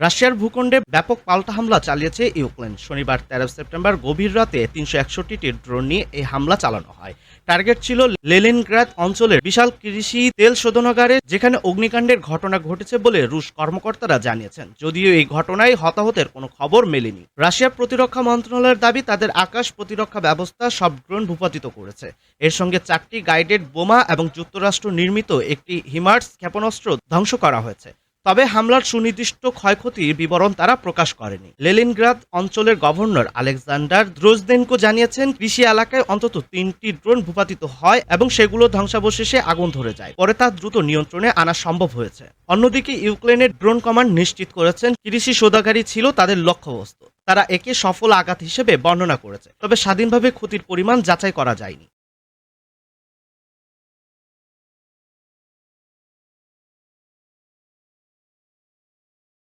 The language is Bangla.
রাশিয়ার ভূখণ্ডে ব্যাপক পাল্টা হামলা চালিয়েছে ইউক্রেন। শনিবার তেরো সেপ্টেম্বর গভীর রাতে তিনশো একষট্টিটি ড্রোন নিয়ে এই হামলা চালানো হয়। টার্গেট ছিল লেলিনগ্রাদ অঞ্চলের বিশাল কৃষি তেল শোধনাগারে, যেখানে অগ্নিকাণ্ডের ঘটনা ঘটেছে বলে রুশ কর্মকর্তারা জানিয়েছেন। যদিও এই ঘটনায় হতাহতের কোনো খবর মেলেনি। রাশিয়ার প্রতিরক্ষা মন্ত্রণালয়ের দাবি, তাদের আকাশ প্রতিরক্ষা ব্যবস্থা সব ড্রোন ভূপাতিত করেছে। এর সঙ্গে চারটি গাইডেড বোমা এবং যুক্তরাষ্ট্র নির্মিত একটি হিমার্স ক্ষেপণাস্ত্র ধ্বংস করা হয়েছে। তবে হামলার সুনির্দিষ্ট ক্ষয়ক্ষতির বিবরণ তারা প্রকাশ করেনি। লেলিনগ্রাদ অঞ্চলের গভর্নর আলেকজান্ডার দ্রোজদেনকো জানিয়েছেন, কৃষি এলাকায় অন্তত তিনটি ড্রোন ভূপাতিত হয় এবং সেগুলো ধ্বংসাবশেষে আগুন ধরে যায়। পরে তা দ্রুত নিয়ন্ত্রণে আনা সম্ভব হয়েছে। অন্যদিকে ইউক্রেনের ড্রোন কমান্ড নিশ্চিত করেছেন, কৃষি শোধাগারী ছিল তাদের লক্ষ্যবস্তু। তারা একে সফল আঘাত হিসেবে বর্ণনা করেছে, তবে স্বাধীনভাবে ক্ষতির পরিমাণ যাচাই করা যায়নি।